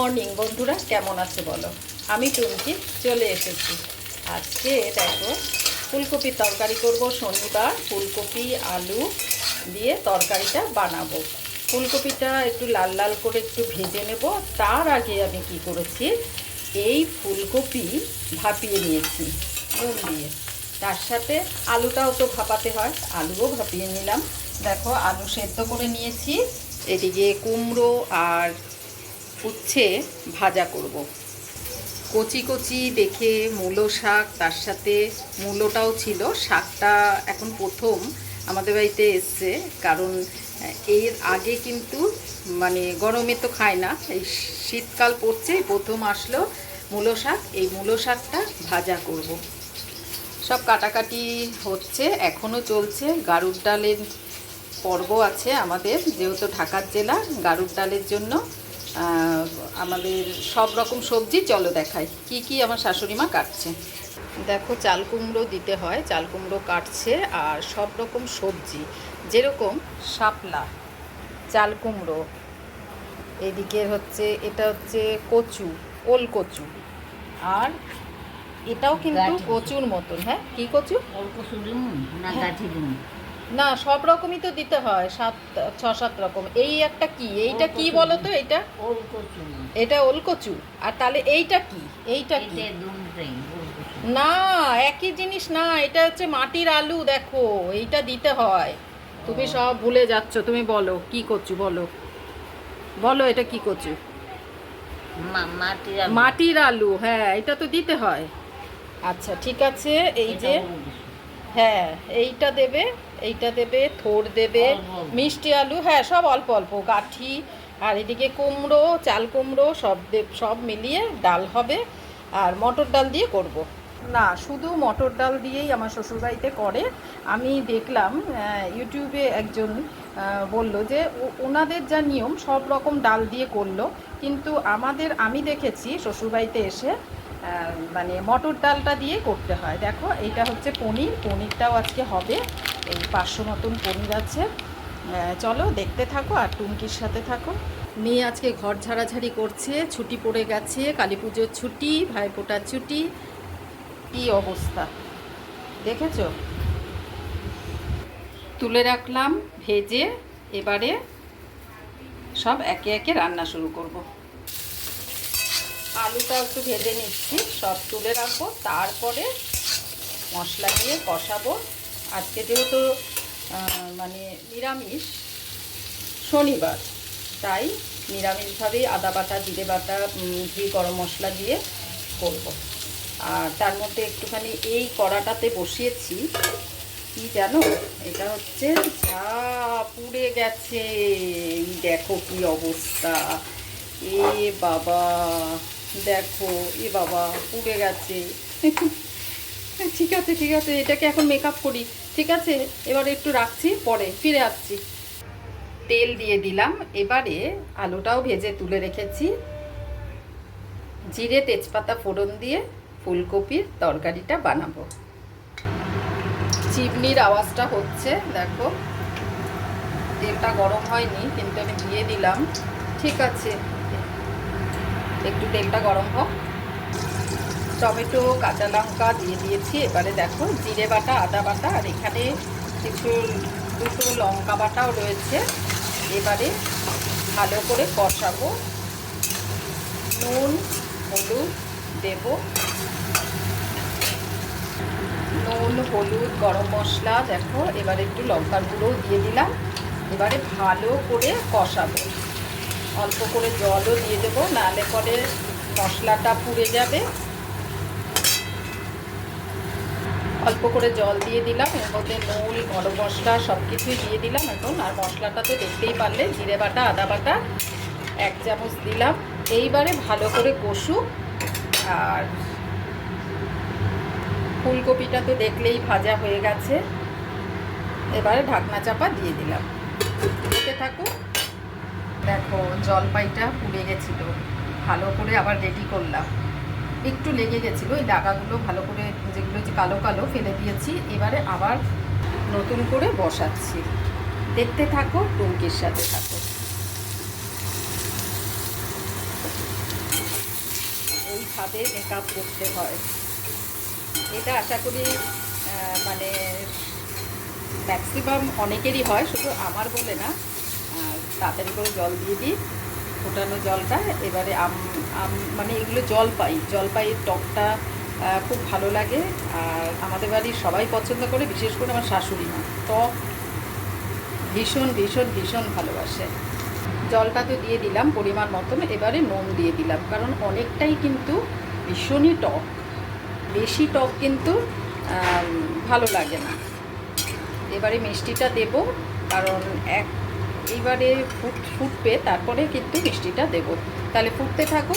Morning, বন্ধুরা, কেমন আছে বলো? আমি টুমকি চলে এসেছি। আজকে দেখো, ফুলকপির তরকারি করব শনিবার, ফুলকপি, আলু দিয়ে তরকারিটা বানাবো। ফুলকপিটা একটু লাল লাল করে একটু ভেজে নেব। তার আগে আমি কি করেছি, এই ফুলকপি ভাপিয়ে নিয়েছি, নুন দিয়ে। তার সাথে আলুটাও তো ভাপাতে হয়, আলুও ভাপিয়ে নিলাম। দেখো, আলু সেদ্ধ করে নিয়েছি। এদিকে কুমড়ো আর উচ্ছে ভাজা করব। কচি কচি দেখে মূলো শাক, তার সাথে মূলোটাও ছিল শাকটা এখন প্রথম আমাদের বাড়িতে এসছে, কারণ এর আগে কিন্তু মানে গরমে তো খায় না এই শীতকাল পড়ছে প্রথম আসলো মূলো শাক এই মূলো শাকটা ভাজা করব। সব কাটাকাটি হচ্ছে এখনও চলছে গারুর ডালের পর্ব আছে আমাদের, যেহেতু ঢাকার জেলা, গারুর ডালের জন্য আমাদের সব রকম সবজি চলো দেখাই। কি কি আমার শাশুড়ি মা কাটছে? দেখো চাল কুমড়ো দিতে হয় চাল কুমড়ো কাটছে আর সব রকম সবজি। যেরকম শাপলা চাল কুমড়ো এদিকে হচ্ছে এটা হচ্ছে কচু ওল কচু। আর এটাও কিন্তু কচুর মতন হ্যাঁ? কি কচু? অল্প সুলুম না হ্যাঁ। গাঠি না সব রকমই তো দিতে হয় সাত ছ সাত রকম। এই একটা কি? এইটা কি বলো তো এটা? এটা ওলকচু? আর তাহলে এইটা কি? এইটা কি? না একই জিনিস না এটা হচ্ছে মাটির আলু দেখো এইটা দিতে হয়। তুমি সব ভুলে যাচ্ছ তুমি বলো কি কচু বলো? বলো এটা কি কচু? মাটির আলু। হ্যাঁ এটা তো দিতে হয়। আচ্ছা ঠিক আছে এই যে হ্যাঁ এইটা দেবে এইটা দেবে থোর দেবে। মিষ্টি আলু হ্যাঁ সব অল্প অল্প গাঠি আর এদিকে কুমড়ো চাল কুমড়ো সব দে সব মিলিয়ে ডাল হবে আর মটর ডাল দিয়ে করব। না শুধু মটর ডাল দিয়েই আমার শ্বশুরবাড়িতে করে আমি দেখলাম ইউটিউবে একজন বলল যে ও- ওনাদের যা নিয়ম সব রকম ডাল দিয়ে করল কিন্তু আমাদের আমি দেখেছি শ্বশুরবাড়িতে এসে মানে মটর ডালটা দিয়ে করতে হয়। দেখো এইটা হচ্ছে পনির, পনিরটাও আজকে হবে। এই পাঁচশো মতন পনির আছে। চলো দেখতে থাকো আর টুমকির সাথে থাকো। মেয়ে আজকে ঘর ঝাড়াঝাড়ি করছে, ছুটি পড়ে গেছে, কালী পুজোর ছুটি, ভাইফোঁটার ছুটি। কী অবস্থা? দেখেছ? তুলে রাখলাম, ভেজে, এবারে সব একে একে রান্না শুরু করব। আলুটা একটু ভেজে নিচ্ছি, সব তুলে রাখব, তারপরে মশলা দিয়ে কষাবো। আজকে যেহেতু মানে নিরামিষ, শনিবার, তাই নিরামিষভাবেই আদা বাটা, জিরে বাটা ঘি, গরম মশলা দিয়ে করব। আর তার মধ্যে একটুখানি এই কড়াটাতে বসিয়েছি, কি জানো? এটা হচ্ছে যা পুড়ে গেছে। দেখো কি অবস্থা। এ বাবা! দেখো, এ বাবা, পুড়ে গেছে। ঠিক আছে ঠিক আছে, এটাকে এখন মেকআপ করি, ঠিক আছে? এবারে একটু রাখছি, পরে ফিরে আসছি। তেল দিয়ে দিলাম, এবারে আলুটাও ভেজে তুলে রেখেছি। জিরে, তেজপাতা ফোড়ন দিয়ে ফুলকপির তরকারিটা বানাবো। চিমনির আওয়াজটা হচ্ছে, দেখো, তেলটা গরম হয়নি, কিন্তু আমি দিয়ে দিলাম। ঠিক আছে একটু তেলটা গরম হোক। টমেটো, কাঁচা লঙ্কা দিয়ে দিয়েছি। এবারে দেখো, জিরে বাটা, আদা বাটা, আর এখানে কিছু দুটো লঙ্কা বাটাও রয়েছে। এবারে ভালো করে কষাবো। নুন, হলুদ দেব। নুন, হলুদ, গরম মশলা, দেখো, এবারে একটু লঙ্কার গুঁড়ো দিয়ে দিলাম। এবারে ভালো করে কষাবো। অল্প করে জলও দিয়ে দেবো, নাহলে পরে মশলাটা পুড়ে যাবে। অল্প করে জল দিয়ে দিলাম, এর মধ্যে নুন, গরম মশলা সব কিছুই দিয়ে দিলাম এখন। আর মশলাটা তো দেখতেই পারলে, জিরে বাটা, আদা বাটা, এক চামচ দিলাম। এইবারে ভালো করে কষুক আর ফুলকপিটা তো দেখলেই ভাজা হয়ে গেছে। এবারে ঢাকনা চাপা দিয়ে দিলাম। দেখতে থাকুক দেখো, জলপাইটা পুড়ে গেছিল। ভালো করে আবার রেডি করলাম। একটু লেগে গেছিল ওই ডাগাগুলো ভালো করে যেগুলো যে কালো কালো ফেলে দিয়েছি, এবারে আবার নতুন করে বসাচ্ছি। দেখতে থাকো টুমকির সাথে থাকো। ছাদে মেকআপ করতে হয়। এটা আশা করি মানে ম্যাক্সিমাম অনেকেরই হয়, শুধু আমার বলে না তাড়াতাড়ি করে জল দিয়ে দিই, ফোটানো জলটা। এবারে আম আম মানে এগুলো জলপাই জলপাইয়ের টকটা খুব ভালো লাগে। আর আমাদের বাড়ির সবাই পছন্দ করে, বিশেষ করে আমার শাশুড়ি মা। টক ভীষণ ভীষণ ভীষণ ভালোবাসে। জলটা তো দিয়ে দিলাম পরিমাণ মতন, এবারে নুন দিয়ে দিলাম। কারণ অনেকটাই কিন্তু ভীষণই টক। বেশি টক কিন্তু ভালো লাগে না। এবারে মিষ্টিটা দেব, কারণ এক এইবারে ফুট, ফুটবে, তারপরে কিন্তু মিষ্টিটা দেব। তাহলে ফুটতে থাকো।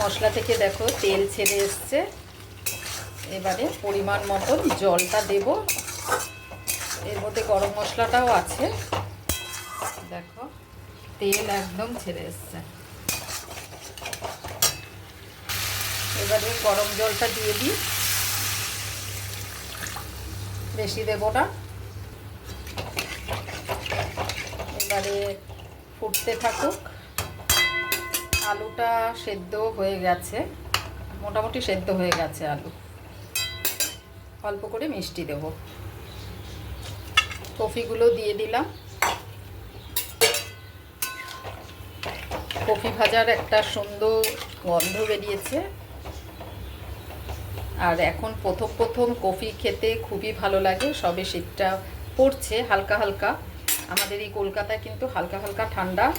মশলা থেকে দেখো তেল ছেড়ে এসছে। এবারে পরিমাণ মতন জলটা দেব। এর মধ্যে গরম মশলাটাও আছে। দেখো, তেল একদম ছেড়ে এসছে। এবারে গরম জলটা দিয়ে দিই। বেশি দেব না। এবারে ফুটতে থাকুক। আলুটা সেদ্ধ হয়ে গেছে। মোটামুটি সেদ্ধ হয়ে গেছে আলু। অল্প করে মিষ্টি দেব। কফিগুলো দিয়ে দিলাম। কফি ভাজার একটা সুন্দর গন্ধ বেরিয়েছে। আর এখন প্রথম প্রথম কফি খেতে খুবই ভালো লাগে। সবে শীতটা পড়ছে হালকা হালকা। আমাদের এই কলকাতায় কিন্তু হালকা হালকা ঠান্ডা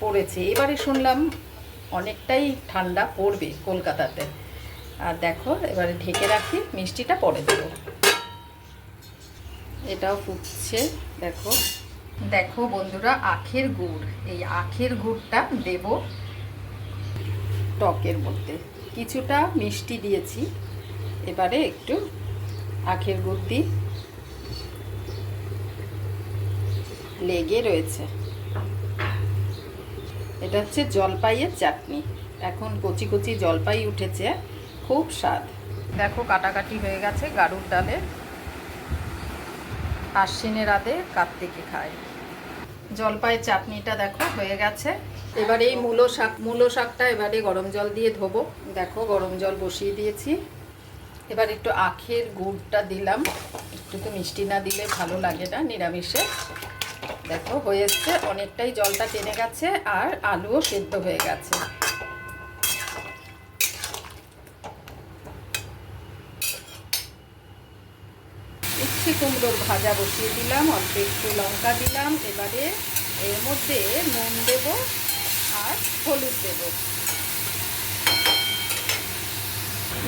পড়েছে। এবারে শুনলাম অনেকটাই ঠান্ডা পড়বে কলকাতাতে। আর দেখো, এবারে ঢেকে রাখি, মিষ্টিটা পরে দেবো। এটাও ফুটছে, দেখো। দেখো বন্ধুরা, আখের গুড়। এই আখের গুড়টা দেব টকের মধ্যে। কিছুটা মিষ্টি দিয়েছি। এবারে একটু আখের গুড় দিই। লেগে রয়েছে। এটা হচ্ছে জলপাইয়ের চাটনি। এখন কচি কচি জলপাই উঠেছে, খুব স্বাদ। দেখো কাটাকাটি হয়ে গেছে গাড়ুর ডালে। আশ্বিনের রাতে কার্তিকে খায়। জলপাইয়ের চাটনিটা দেখো হয়ে গেছে। এবার এই মূলো শাক, মূলো শাকটা এবারে গরম জল দিয়ে ধোবো। দেখো গরম জল বসিয়ে দিয়েছি। এবার একটু আখের গুড়টা দিলাম। একটু তো মিষ্টি না দিলে ভালো লাগে না, নিরামিষে। দেখো হয়ে এসছে অনেকটাই জলটা টেনে গেছে আর আলুও সেদ্ধ হয়ে গেছে। উচ্ছে কুমড়োর ভাজা বসিয়ে দিলাম, অল্প একটু লঙ্কা দিলাম। এবারে এর মধ্যে নুন দেব আর হলুদ দেব।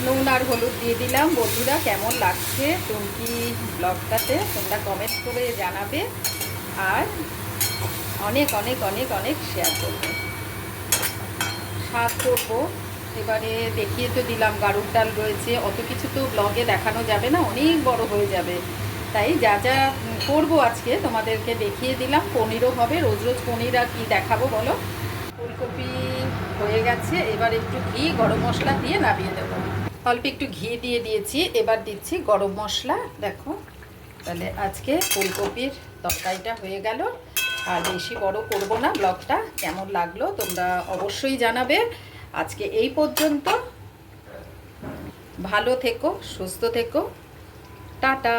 নুন আর হলুদ দিয়ে দিলাম। বন্ধুরা, কেমন লাগছে? টুমকি ব্লগটাতে তোমরা কমেন্ট করে জানাবে। আর অনেক অনেক অনেক অনেক শেয়ার করবে। শাক করব। এবারে দেখিয়ে তো দিলাম গাড়ুর ডাল রয়েছে। অত কিছু তো ব্লগে দেখানো যাবে না, অনেক বড় হয়ে যাবে। তাই যা যা করব আজকে তোমাদেরকে দেখিয়ে দিলাম। পনিরও হবে, রোজ রোজ পনির আর কি দেখাবো বলো? ফুলকপি হয়ে গেছে, এবার একটু ঘি, গরম মশলা দিয়ে নামিয়ে দেবো। অল্প একটু ঘি দিয়ে দিয়েছি, এবার দিচ্ছি গরম মশলা, দেখো। তাহলে আজকে ফুলকপির তরকারিটা হয়ে গেল। আর বেশি বড় করব না, ব্লগটা কেমন লাগল তোমরা অবশ্যই জানাবে। আজকে এই পর্যন্ত। ভালো থেকো, সুস্থ থেকো। টাটা।